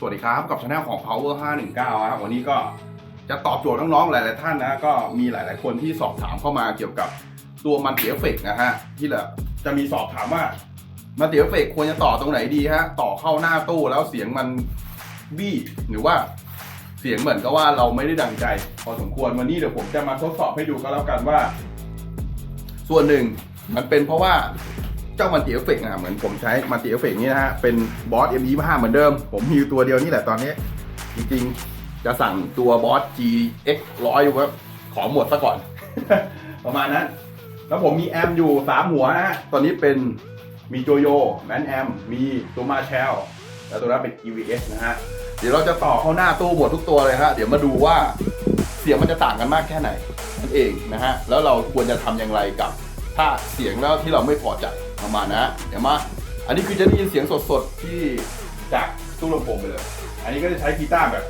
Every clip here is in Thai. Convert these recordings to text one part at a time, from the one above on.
สวัสดีครับกับช anel ของ power 519ครับวันนี้ก็จะตอบโจทย์น้องๆหลาย ๆ ท่านนะก็มีหลาย ๆ คนที่สอบถามเข้ามาเกี่ยวกับตัวมันเตียเฟกนะฮะที่ละจะมีสอบถามว่ามันเตียเฟกควรจะต่อตรงไหนดีฮะต่อเข้าหน้าตู้แล้วเสียงมันบี้หรือว่าเสียงเหมือนกับว่าเราไม่ได้ดังใจ พอสมควรวันนี้เดี๋ยวผมจะมาทดสอบให้ดูก็แล้วกันว่า ส่วนหนึ่งมันเป็นเพราะว่า เจ้ามันติเอฟเฟกต์นะเหมือนผมใช้มันติเอฟเฟกต์นี้นะฮะ เป็นบอส M25 เหมือนเดิม ผมมีตัวเดียวนี่แหละตอนนี้ จริงๆ จะสั่งตัวบอส GX ร้อยู่ว่าขอหมดซะก่อน ประมาณนั้น แล้วผมมีแอมอยู่ 3 หัวนะฮะ ตอนนี้เป็นมีโจโยแมนแอม มีตัวมาแชลแล้วตัวนั้นเป็น EVS นะฮะ เดี๋ยวเราจะต่อเข้าหน้าตู้หมดทุกตัวเลยฮะ เดี๋ยวมาดูว่าเสียงมันจะต่างกันมากแค่ไหนนั่นเองนะฮะ แล้วเราควรจะทำอย่างไรกับ ถ้าเสียงแล้วที่เราไม่พอใจ ประมาณนะเดี๋ยวมา อันนี้คือจะได้ยินเสียงสดๆที่จากตู้ลำโพงไปเลย อันนี้ก็จะใช้กีตาร์แบบ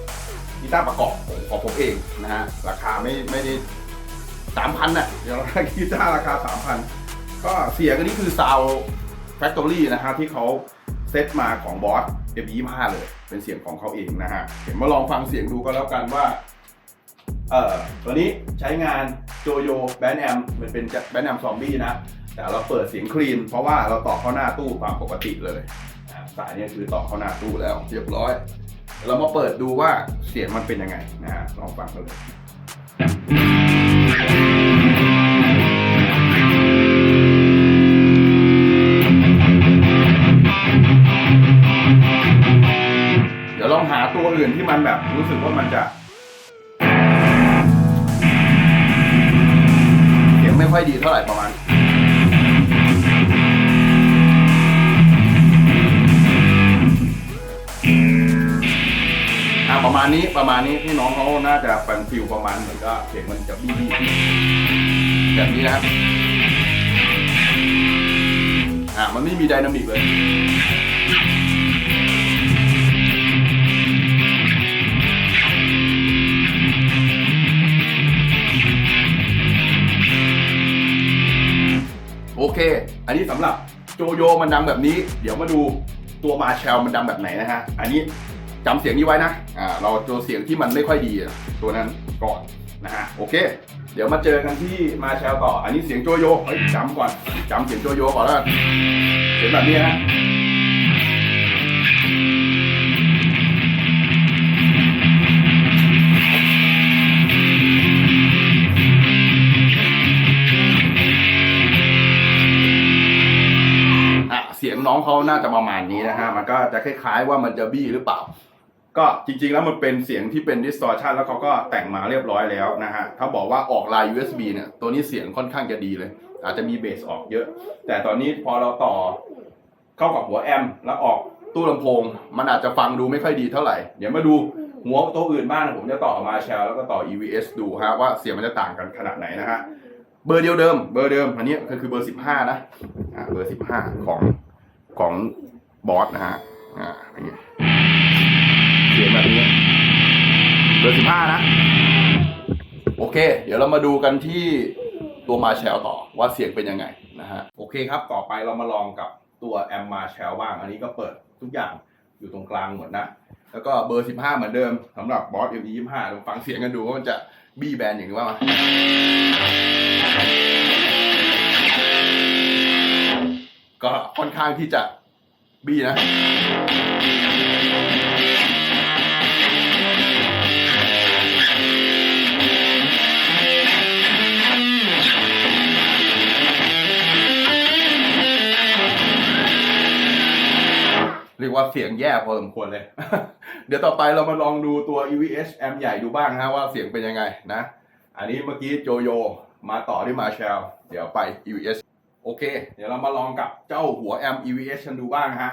กีตาร์ประกอบของผมเองนะฮะราคาไม่ไม่ได้สามพันน่ะเดี๋ยวราคากีตาร์ราคาสามพันก็เสียงอันนี้คือซาวแฟคทอรี่นะฮะที่เขาเซตมาของบอส M25 เลย เป็นเสียงของเขาเองนะฮะเดี๋ยวมาลองฟังเสียงดูก็แล้วกันว่าเอ่อตัวนี้ใช้งานโจโยแบนแอมมันเป็นแบนแอมซอมบี้นะ แต่เราเปิดเสียงคลีน เพราะว่าเราต่อเข้าหน้าตู้ตามปกติเลยสายเนี้คือต่อเข้าหน้าตู้แล้ว เรียบร้อย เรามาเปิดดูว่าเสียงมันเป็นยังไงนะฮะลองฟังกันเลย เดี๋ยวลองหาตัวอื่นที่มันแบบรู้สึกว่ามันจะ เสียงไม่ค่อยดีเท่าไหร่ประมาณ ประมาณนี้ประมาณนี้ที่น้องเขาน่าจะเป็นฟิลประมาณเหมือนก็เสียงมันจะบี้บี้แบบนี้นะครับอ่ามันไม่มีไดนามิกเลยโอเค อันนี้สำหรับโจโยมันดังแบบนี้ เดี๋ยวมาดูตัวมาแชลมันดังแบบไหนนะฮะ อันนี้ จำเสียงนี้ไว้นะอ่าเราตัวเสียงที่มันไม่ค่อยดีอะตัวนั้นก่อนนะฮะโอเค เดี๋ยวมาเจอกันที่มาแชลต่อ อันนี้เสียงโจโยเฮ้ยจำก่อนจำเสียงโจโยก่อนแล้วกันเสียงแบบนี้ฮะอะเสียงน้องเขาน่าจะประมาณนี้นะฮะ มันก็จะคล้ายๆว่ามันจะบี้หรือเปล่า ก็จริงๆแล้วมันเป็นเสียงที่เป็น distortion แล้วเขาก็แต่งมาเรียบร้อยแล้วนะฮะ ถ้าบอกว่าออกลาย USB เนี่ยตัวนี้เสียงค่อนข้างจะดีเลย อาจจะมีเบสออกเยอะ แต่ตอนนี้พอเราต่อเข้ากับหัวแอมแล้วออกตู้ลำโพง มันอาจจะฟังดูไม่ค่อยดีเท่าไหร่ เดี๋ยวมาดูหัวตัวอื่นบ้างผมจะต่อมาแชลแล้วก็ต่อ EVS ดูฮะว่าเสียงมันจะต่างกันขนาดไหนนะฮะเบอร์เดียวเดิม เบอร์เดิมอันนี้ก็คือเบอร์15นะอ่าเบอร์15ของของบอสนะฮะอ่าอย่างนี้เเบอร์15นะ โอเค เดี๋ยวเรามาดูกันที่ตัวมาแชลต่อว่าเสียงเป็นยังไงนะฮะ โอเคครับ ต่อไปเรามาลองกับตัวแอมมาแชลบ้าง อันนี้ก็เปิดทุกอย่างอยู่ตรงกลางหมดนะ แล้วก็เบอร์ 15 เหมือนเดิมสำหรับบอส MD25 ลองฟังเสียงกันดูว่ามันจะบี้แบนอย่างนี้ว่ามาก็ค่อนข้างที่จะบี้นะ ว่าเสียงแย่พอสมควรเลย เดี๋ยวต่อไปเรามาลองดูตัว EVS แอมใหญ่ดูบ้างฮะว่าเสียงเป็นยังไงนะ อันนี้เมื่อกี้โจโยมาต่อที่มาแชลเดี๋ยวไป EVS โอเค เดี๋ยวเรามาลองกับเจ้าหัวแอม EVS กันดูบ้างฮะ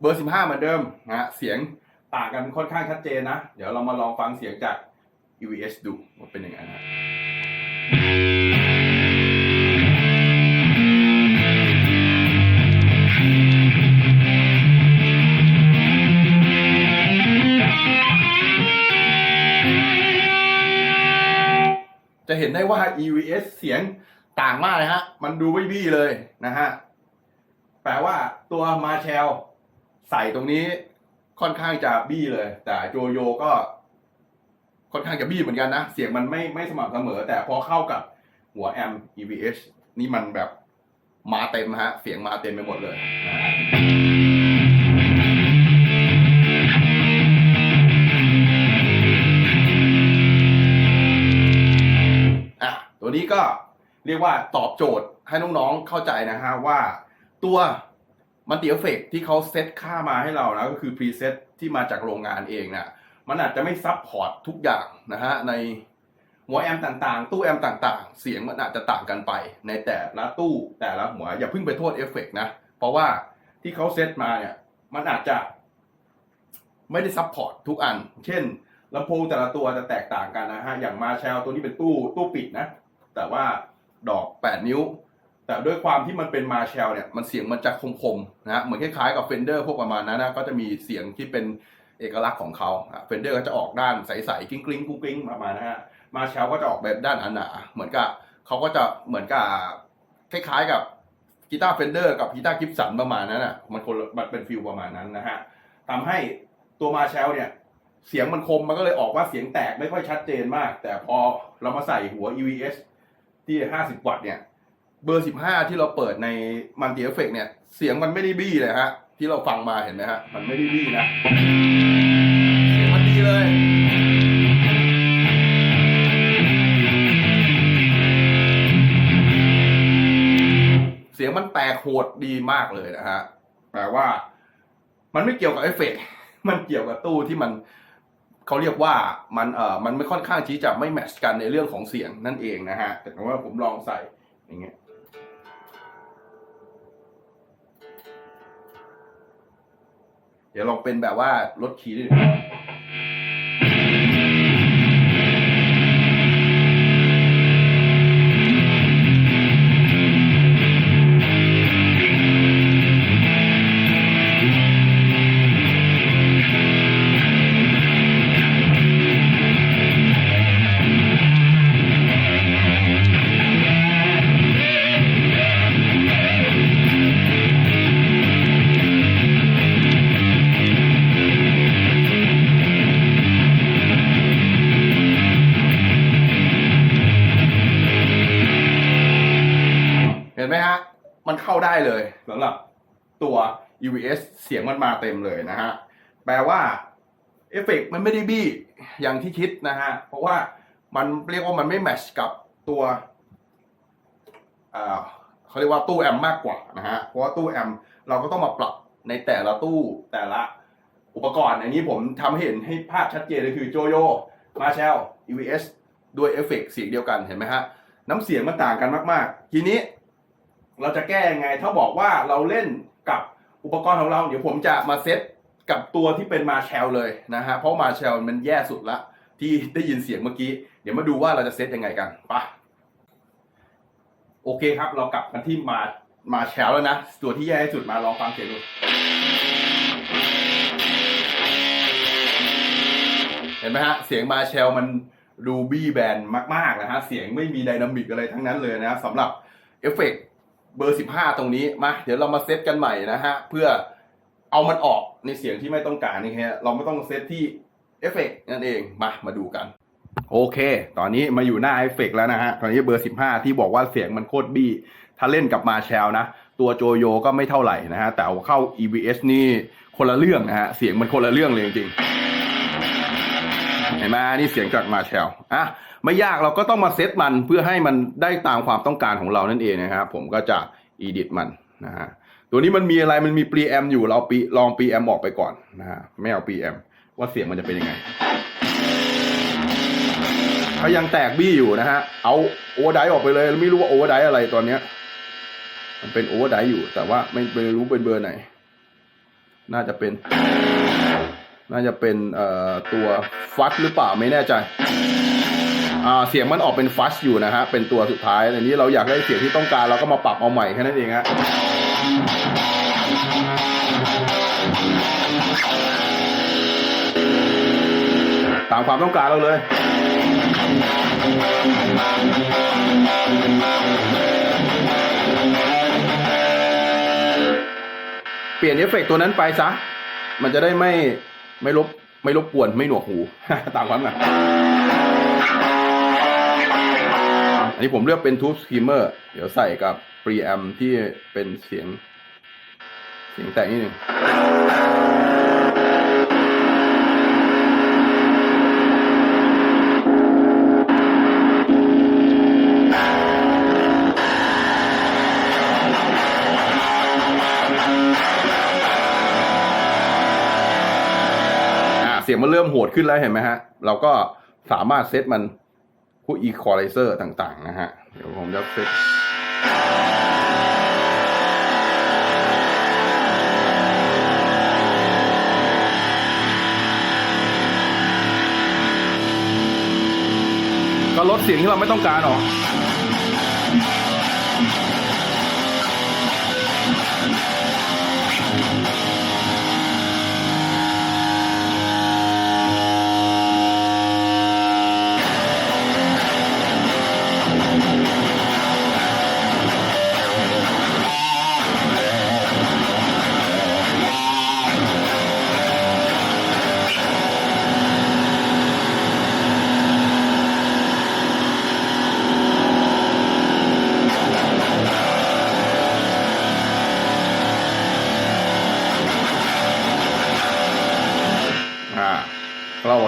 เบอร์ 15 เหมือนเดิมฮะเสียงต่างกันค่อนข้างชัดเจนนะ เดี๋ยวเรามาลองฟังเสียงจาก EVS ดูว่าเป็นยังไงนะ เห็นได้ว่า EVS เสียงต่างมากเลยฮะ มันดูไม่บี้เลยนะฮะ แปลว่าตัวมาแชลใส่ตรงนี้ค่อนข้างจะบี้เลย แต่โจโยก็ ค่อนข้างจะบี้เหมือนกันนะ เสียงมันไม่ไม่สม่ำเสมอ แต่พอเข้ากับหัวแอม EVH นี่มันแบบมาเต็มฮะ เสียงมาเต็มไปหมดเลยนะฮะ วนี้ก็เรียกว่าตอบโจทย์ให้น้องๆเข้าใจนะฮะว่าตัวมันติเอฟเฟกที่เขาเซตค่ามาให้เรานะก็คือพรีเซตที่มาจากโรงงานเองนะมันอาจจะไม่ซับพอร์ตทุกอย่างนะฮะในหัวแอมต่างๆ ตู้แอมต่างๆ เสียงมันอาจจะต่างกันไป ในแต่ละตู้แต่ละหัวอย่าเพิ่งไปโทษเอฟเฟกนะ เพราะว่าที่เขาเซตมาเนี่ยมันอาจจะไม่ได้ซับพอร์ตทุกอัน เช่นลำโพงแต่ละตัวจะแตกต่างกันนะฮะอย่างมาแชลตัวนี้เป็นตู้ตู้ปิดนะ แต่ว่าดอก 8 นิ้ว แต่ด้วยความที่มันเป็นมาแชลเนี่ย มันเสียงมันจะคมๆนะฮะเหมือนคล้ายๆกับเฟนเดอร์พวกประมาณนั้นนะก็จะมีเสียงที่เป็นเอกลักษณ์ของเขาเฟนเดอร์ก็จะออกด้านใสๆกริ้งกริ้งกุ้งกริ้งประมาณนะฮะมาแชลก็จะออกแบบด้านหนาๆเหมือนกับเขาก็จะเหมือนกับคล้ายๆกับกีตาร์เฟนเดอร์กับกีตาร์กิฟสันประมาณนั้นอะมันคนมันเป็นฟิลประมาณนั้นนะฮะทำให้ตัวมาแชลเนี่ยเสียงมันคมมันก็เลยออกว่าเสียงแตกไม่ค่อยชัดเจนมาก แต่พอเรามาใส่หัว EVS ที่50วัตต์เนี่ย เบอร์15ที่เราเปิดในมันติเอฟเฟกเนี่ย เสียงมันไม่ได้บี้เลยฮะ ที่เราฟังมาเห็นไหมฮะ มันไม่ได้บี้นะ เสียงมันดีเลยเสียงมันแตกโหดดีมากเลยนะฮะ แปลว่า มันไม่เกี่ยวกับเอฟเฟกมันเกี่ยวกับตู้ที่มัน เขาเรียกว่ามันเอ่อมันไม่ค่อนข้างที่จะไม่แมทช์กันในเรื่องของเสียงนั่นเองนะฮะแต่ว่าผมลองใส่อย่างเงี้ยเดี๋ยวลองเป็นแบบว่าลดคีย์ด้วย ห็นไหมฮะ มันเข้าได้เลยสำหรับตัว EVS เสียงมันมาเต็มเลยนะฮะ แปลว่าเอฟเฟกต์มันไม่ได้บี้อย่างที่คิดนะฮะ เพราะว่ามันเรียกว่ามันไม่แมชกับตัวเขาเรียกว่าตู้แอมมากกว่านะฮะ เพราะว่าตู้แอมเราก็ต้องมาปรับในแต่ละตู้แต่ละอุปกรณ์อันนี้ผมทำให้เห็นให้ภาพชัดเจนเลยคือโจโยมาเชล EVS ด้วยเอฟเฟกต์เสียงเดียวกันเห็นไหมฮะ น้ำเสียงมันต่างกันมาก ๆ ทีนี้ เราจะแก้ยังไง ถ้าบอกว่าเราเล่นกับอุปกรณ์ของเรา เดี๋ยวผมจะมาเซตกับตัวที่เป็นมาแชลเลยนะฮะ เพราะมาแชลมันแย่สุดละ ที่ได้ยินเสียงเมื่อกี้ เดี๋ยวมาดูว่าเราจะเซตยังไงกันไปะโอเคครับ เรากลับกันที่มามาแชลแล้วนะ ตัวที่แย่ที่สุดมาลองฟังเสียงดูเห็นไหมฮะ เสียงมาแชลมันดูบี้แบนมาก ๆ นะฮะ เสียงไม่มีไดนามิกอะไรทั้งนั้นเลยนะสำหรับเอฟเฟกต์ เบอร์15ตรงนี้มาเดี๋ยวเรามาเซตกันใหม่นะฮะ เพื่อเอามันออกในเสียงที่ไม่ต้องการนี่ฮะเราไม่ต้องเซตที่เอฟเฟกต์นั่นเองมามาดูกัน โอเค ตอนนี้มาอยู่หน้าเอฟเฟกต์แล้วนะฮะ ตอนนี้เบอร์15ที่บอกว่าเสียงมันโคตรบี้ ถ้าเล่นกับมาแชลนะ ตัวโจโยก็ไม่เท่าไหร่นะฮะ แต่เอาเข้า EVS นี่คนละเรื่องนะฮะ เสียงมันคนละเรื่องเลยจริงๆเห็นไหมนี่เสียงจากมาแชลอะ ไม่ยากเราก็ต้องมาเซตมันเพื่อให้มันได้ตามความต้องการของเรานั่นเองนะครับผมก็จะ edit มันนะฮะตัวนี้มันมีอะไรมันมี preamp อยู่เราปีลอง preamp ออกไปก่อนนะฮะไม่เอา preamp ว่าเสียงมันจะเป็นยังไงถ้ายังแตกบี้อยู่นะฮะเอาโอเวอร์ไดออกไปเลยไม่รู้ว่าโอเวอร์ไดอะไรตอนเนี้ยมันเป็นโอเวอร์ไดอยู่ แต่ว่าไม่ไม่รู้เป็นเบอร์ไหน น่าจะเป็น น่าจะเป็นเอ่อตัวฟัสหรือเปล่าไม่แน่ใจ เสียงมันออกเป็นฟัสอยู่นะฮะเป็นตัวสุดท้ายอันนี้เราอยากได้เสียงที่ต้องการเราก็มาปรับเอาใหม่แค่นั้นเองฮะตามความต้องการเราเลยเปลี่ยนเอฟเฟกต์ตัวนั้นไปซะ มันจะได้ไม่ไม่รบไม่รบกวนไม่หนวกหู ตามความหม นนี้ผมเลือกเป็นทูบส c ีมเมอร์เดี๋ยวใส่กับปรีแอมที่เป็นเสียง เสียงแต่งนิดนึงอ่าเสียงมันเริ่มโหดขึ้นแล้วเห็นไหมฮะ เราก็สามารถเซตมัน พวกอีควอไลเซอร์ต่างๆ นะฮะ เดี๋ยวผมจะเซตก็ลดเสียงที่เราไม่ต้องการออก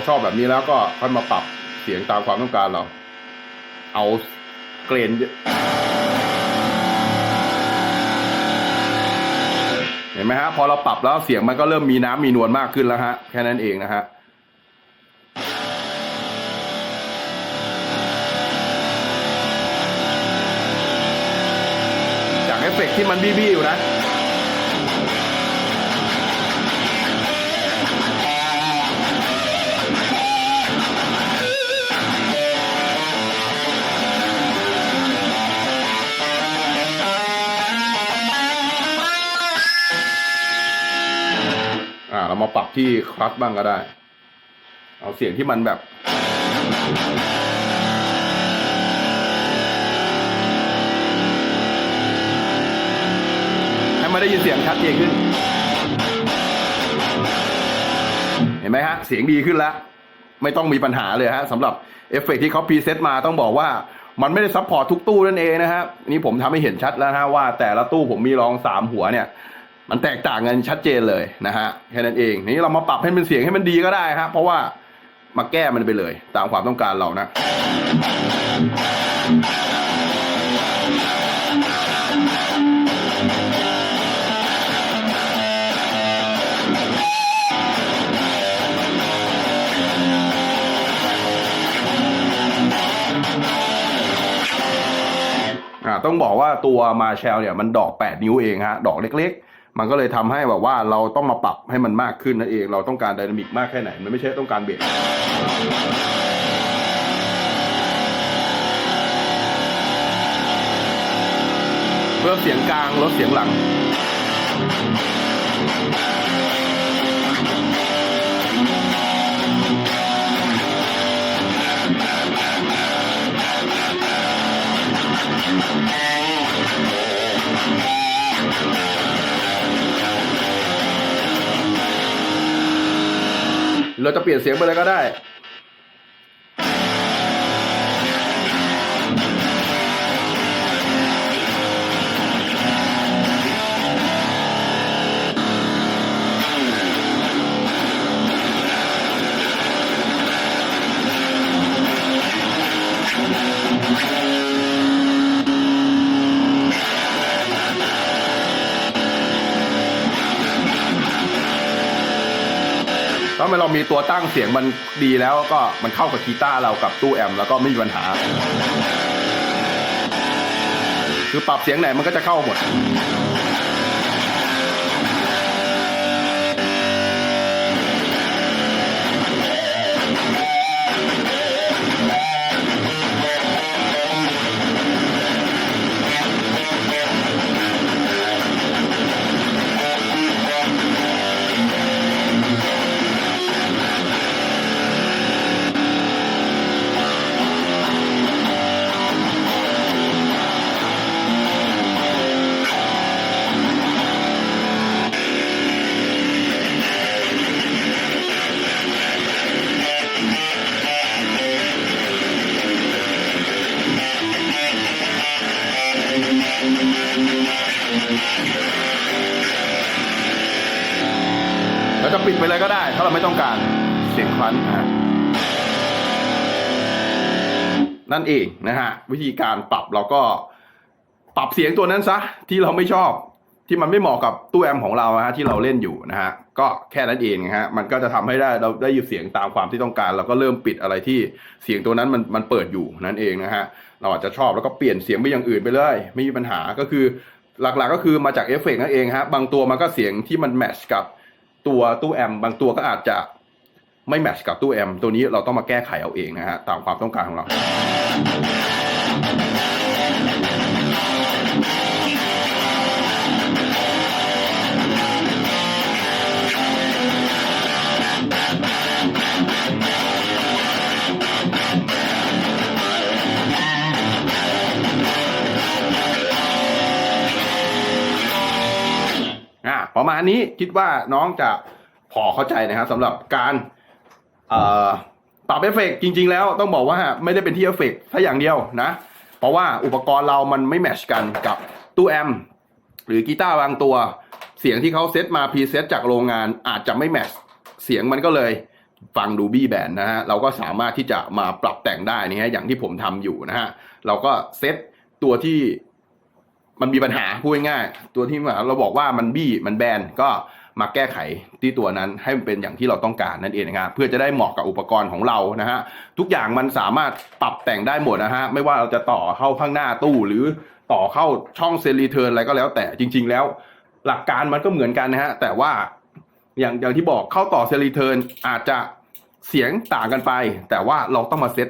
ชอบแบบนี้แล้วก็ค่อยมาปรับเสียงตามความต้องการเรา เอาเกรนเห็นไหมฮะ พอเราปรับแล้วเสียงมันก็เริ่มมีน้ำมีนวลมากขึ้นแล้วฮะ แค่นั้นเองนะฮะจากเอฟเฟกที่มันบี้ๆอยู่นะ เรามาปรับที่คลัตบ้างก็ได้ เอาเสียงที่มันแบบให้มันได้ยินเสียงชัดเจนขึ้น เห็นไหมฮะ เสียงดีขึ้นแล้ว ไม่ต้องมีปัญหาเลยฮะสำหรับเอฟเฟกต์ที่เขาพรีเซตมาต้องบอกว่ามันไม่ได้ซัพพอร์ตทุกตู้นั่นเองนะครับนี่ผมทำให้เห็นชัดแล้วนะว่าแต่ละตู้ผมมีรองสามหัวเนี่ย มันแตกต่างกันชัดเจนเลยนะฮะแค่นั้นเองนี่เรามาปรับให้เป็นเสียงให้มันดีก็ได้ครับเพราะว่ามาแก้มันไปเลย ตามความต้องการเรานะต้องบอกว่าตัวมาแชลเนี่ยมันดอก 8 นิ้วเองฮะ ดอกเล็กๆ มันก็เลยทำให้แบบว่าเราต้องมาปรับให้มันมากขึ้นนั่นเอง เราต้องการไดนามิกมากแค่ไหน มันไม่ใช่ต้องการเบรกเพิ่มเสียงกลางลดเสียงหลัง เราจะเปลี่ยนเสียงไปเลยก็ได้ ถ้าเรามีตัวตั้งเสียงมันดีแล้วก็มันเข้ากับกีตาร์เรากับตู้แอมแล้วก็ไม่มีปัญหา คือปรับเสียงไหนมันก็จะเข้าหมด จะปิดไปเลยก็ได้ ถ้าเราไม่ต้องการเสียงคลันนะนั่นเองนะฮะวิธีการปรับเราก็ปรับเสียงตัวนั้นซะที่เราไม่ชอบที่มันไม่เหมาะกับตู้แอมของเราฮะที่เราเล่นอยู่นะฮะก็แค่นั้นเองนะฮะมันก็จะทำให้ได้เราได้ยินเสียงตามความที่ต้องการ เราก็เริ่มปิดอะไรที่เสียงตัวนั้นมันมันเปิดอยู่นั่นเองนะฮะเราอาจจะชอบแล้วก็เปลี่ยนเสียงไปอย่างอื่นไปเลยไม่มีปัญหาก็คือหลักๆก็คือมาจากเอฟเฟกต์นั่นเองฮะบางตัวมันก็เสียงที่มันแมทช์กับ ตัวตู้แอมบางตัวก็อาจจะไม่แมทช์กับตู้แอมตัวนี้เราต้องมาแก้ไขเอาเองนะฮะตามความต้องการของเรา ประมาณนี้คิดว่าน้องจะพอเข้าใจนะครับสำหรับการปรับเอฟเฟกต์จริง ๆ แล้วต้องบอกว่าไม่ได้เป็นที่เอฟเฟกต์ถ้าอย่างเดียวนะ เพราะว่าอุปกรณ์เรามันไม่แมชกันกับตู้แอมป์หรือกีตาร์บางตัวเสียงที่เขาเซตมาพรีเซตจากโรงงานอาจจะไม่แมชเสียงมันก็เลยฟังดูบี้แบนนะฮะเราก็สามารถที่จะมาปรับแต่งได้นี่ฮะอย่างที่ผมทำอยู่นะฮะเราก็เซตตัวที่ มันมีปัญหาพูดง่ายๆตัวที่เราบอกว่ามันบี้มันแบนก็มาแก้ไขที่ตัวนั้นให้มันเป็นอย่างที่เราต้องการนั่นเองนะครับเพื่อจะได้เหมาะกับอุปกรณ์ของเรานะฮะทุกอย่างมันสามารถปรับแต่งได้หมดนะฮะไม่ว่าเราจะต่อเข้าข้างหน้าตู้หรือต่อเข้าช่องเซรีเทิร์นอะไรก็แล้วแต่จริง ๆ แล้ว หลักการมันก็เหมือนกันนะฮะแต่ว่าอย่างอย่างที่บอกเข้าต่อเซรีเทิร์นอาจจะเสียงต่างกันไป แต่ว่าเราต้องมาเซต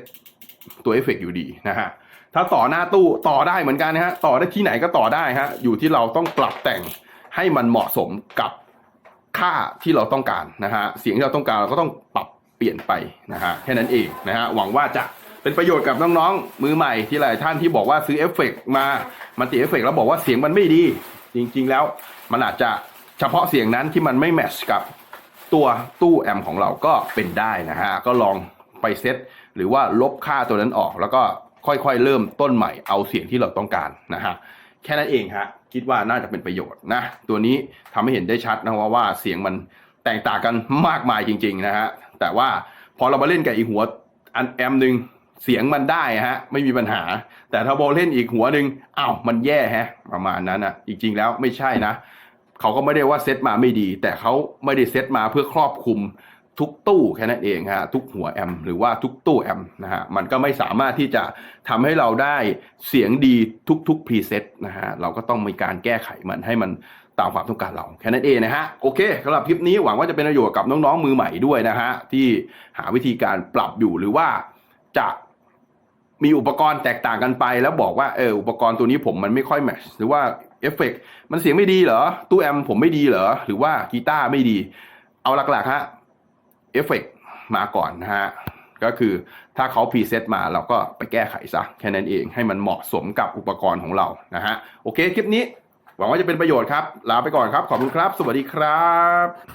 ตัวเอฟเฟกต์อยู่ดีนะฮะ ถ้าต่อหน้าตู้ต่อได้เหมือนกันนะฮะต่อได้ที่ไหนก็ต่อได้ฮะอยู่ที่เราต้องปรับแต่งให้มันเหมาะสมกับค่าที่เราต้องการนะฮะเสียงที่เราต้องการเราก็ต้องปรับเปลี่ยนไปนะฮะแค่นั้นเองนะฮะหวังว่าจะเป็นประโยชน์กับน้องๆ มือใหม่ที่หลายท่านที่บอกว่าซื้อเอฟเฟกต์มามันติดเอฟเฟกต์แล้วบอกว่าเสียงมันไม่ดี จริง ๆ แล้วมันอาจจะเฉพาะเสียงนั้นที่มันไม่แมชกับตัวตู้แอมของเราก็เป็นได้นะฮะก็ลองไปเซตหรือว่าลบค่าตัวนั้นออกแล้วก็ ค่อยๆ เริ่มต้นใหม่เอาเสียงที่เราต้องการนะฮะแค่นั้นเองฮะคิดว่าน่าจะเป็นประโยชน์นะตัวนี้ทำให้เห็นได้ชัดนะว่าว่าเสียงมันแตกต่างกันมากมายจริง ๆ นะฮะแต่ว่าพอเรามาเล่นกับอีหัวอันแอมหนึ่งเสียงมันได้ฮะไม่มีปัญหา แต่ถ้าโบเล่นอีกหัวหนึ่งอ้าวมันแย่ฮะประมาณนั้นนะจริง ๆ แล้วไม่ใช่นะเขาก็ไม่ได้ว่าเซตมาไม่ดี แต่เขาไม่ได้เซตมาเพื่อครอบคลุม ทุกตู้แค่นั้นเองฮะทุกหัวแอมหรือว่าทุกตู้แอมนะฮะมันก็ไม่สามารถที่จะทำให้เราได้เสียงดีทุกๆพรีเซตนะฮะเราก็ต้องมีการแก้ไขมันให้มันตามความต้องการเราแค่นั้นเองนะฮะโอเคสำหรับคลิปนี้หวังว่าจะเป็นประโยชน์กับน้องๆมือใหม่ด้วยนะฮะที่หาวิธีการปรับอยู่หรือว่าจะมีอุปกรณ์แตกต่างกันไป แล้วบอกว่าเอออุปกรณ์ตัวนี้ผมมันไม่ค่อยแมทช์หรือว่าเอฟเฟกต์มันเสียงไม่ดีเหรอตู้แอมผมไม่ดีเหรอหรือว่ากีตาร์ไม่ดี เอาหลักๆฮะ เอฟเฟกต์มาก่อนนะฮะก็คือถ้าเขาพรีเซตมาเราก็ไปแก้ไขซะแค่นั้นเองให้มันเหมาะสมกับอุปกรณ์ของเรานะฮะโอเคคลิปนี้ หวังว่าจะเป็นประโยชน์ครับ ลาไปก่อนครับ ขอบคุณครับ สวัสดีครับ